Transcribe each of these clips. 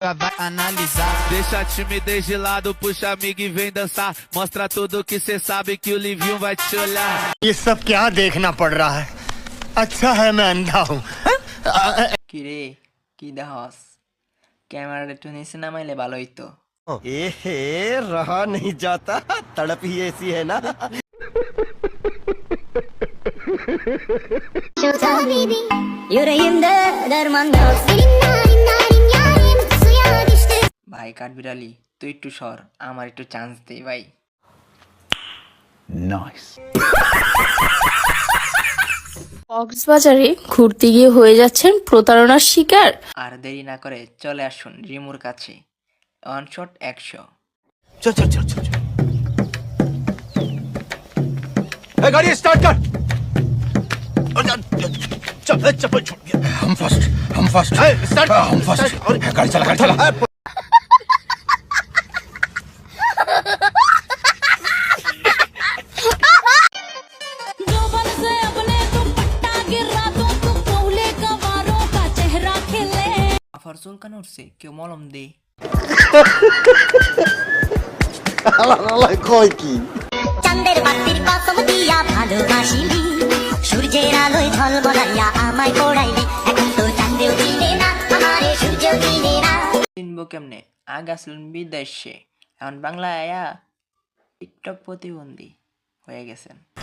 vai analisar. Deixa a timidez de lado, puxa amigo e vem dançar. Mostra tudo que cê sabe que o Livinho vai te olhar. ये सब क्या देखना पड़ रहा है अच्छा है मैं अंधा हूँ কিরে কি দেহস ক্যামেরাটা একটু নিচে নামাইলে ভালো হইতো ए हे रहा नहीं जाता तड़प ही ऐसी है ना Yüreğimde derman yok Senin ভাই কাঠবিড়ালি তুই একটু সর আমার একটু চান্স দে ভাই কক্সবাজারে ঘুরতে গিয়ে হয়ে যাচ্ছেন প্রতারণার শিকার আর দেরি না করে চলে আসুন রিমুর কাছে ওয়ান শট একশো चल चल चल चल चल ए, गाड़ी स्टार्ट कर चल ए, चप्पल छूट गया हम फर्स्ट हम फर्स्ट स्टार्ट हम फर्स्ट गाड़ी चला गाड़ी चला दुपट्टा गिरा दो तू कोले कवारों का चेहरा खिले আফার চুলকানো উঠছে কেউ মলম দে কয় কি চাঁদের বাতির কসম দিয়া ভালোবাসিলি সূর্যের আলোয় ঝলমলাইয়া আমায় পড়াইলি এখন তো চাঁদেও দিনে না আমারে সূর্য দিনে না চিনবো কেমনে আগে আসলেন বিদেশে এখন বাংলা আয়া টিকটক প্রতিবন্ধী হয়ে গেছেন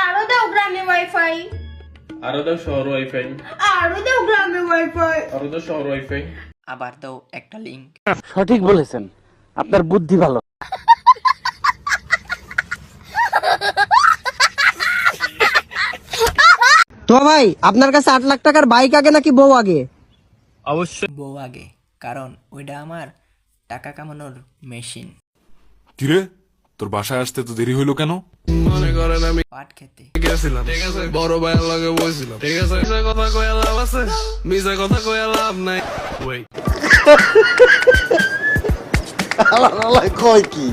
আরও দাও গ্রামে ওয়াইফাই আরও দাও শহর ওয়াইফাই আরও দাও গ্রামে ওয়াইফাই আরও দাও শহর ওয়াইফাই আবার দাও একটা লিঙ্ক সঠিক বলেছেন। আপনার বুদ্ধি ভালো। তো ভাই আপনার কাছে আট লাখ টাকার বাইক আগে নাকি বউ আগে? অবশ্যই বউ আগে কারণ ওইটা আমার টাকা কামানোর মেশিন কিরে? তোর বাসায় আসতে তো দেরি হইল কেন? মনে করেন আমি পাট খেতে। গেছিলাম। ঠিক আছে। বড় ভাইয়ের লগে বসছিলাম ঠিক আছে। মিশা কথা কয়ে লাভ আছে? মিশা কথা কয়ে লাভ নাই। ওই কয় কি?